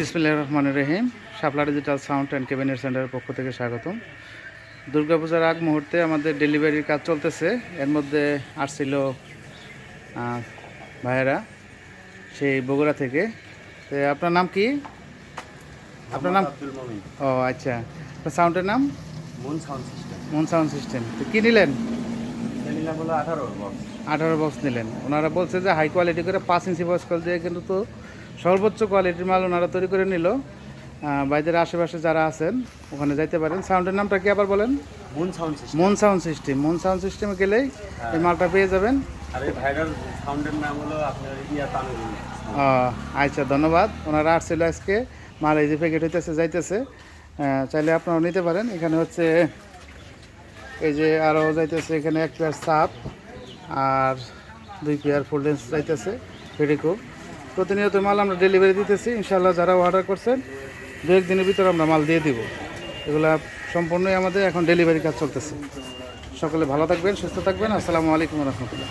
বিসমিল্লাহ রহমান রহিম Shapla digital sound and cabinet সেন্টারের পক্ষ থেকে স্বাগতম। দুর্গাপূজার আগ মুহূর্তে আমাদের ডেলিভারির কাজ চলতেছে। এর মধ্যে আসছিল ভাইয়েরা সেই বগুড়া থেকে। তো আপনার নাম কি? আপনার নাম? ও আচ্ছা। আপনার সাউন্ডের নাম? Moon sound system moon sound system তো কী নিলেন? আঠারো বক্স আঠারো বক্স নিলেন। ওনারা বলছে যে হাই কোয়ালিটি করে পাঁচ ইঞ্চি বক্স কল দিয়ে কিন্তু তো সর্বোচ্চ কোয়ালিটির মাল ওনারা তৈরি করে নিল। বাইদের আশেপাশে যারা আছেন ওখানে যাইতে পারেন। সাউন্ডের নামটা কি আবার বলেন? Moon sound system moon sound system moon sound সিস্টেমে গেলেই এই মালটা পেয়ে যাবেন। আর এই ভাইরাল সাউন্ডের নাম হলো আপনার ইয়া তানুরি আচ্ছা ধন্যবাদ। ওনারা আসছিল আজকে। মাল এই যে প্যাকেট হইতেছে যাইতেছে। চাইলে আপনারাও নিতে পারেন। এখানে হচ্ছে এই যে আরও যাইতেছে এখানে এক পেয়ার সাপ আর দুই পেয়ার ফুলডেন্স যাইতেছে পেডিকো প্রতিনিয়ত মাল আমরা ডেলিভারি দিতেছি ইনশাল্লাহ যারা অর্ডার করছেন, দু একদিনের ভিতরে আমরা মাল দিয়ে দিব। এগুলা সম্পূর্ণই আমাদের এখন ডেলিভারি কাজ চলতেছে। সকলে ভালো থাকবেন, সুস্থ থাকবেন। আসসালামু আলাইকুম রহমতুল্লাহ।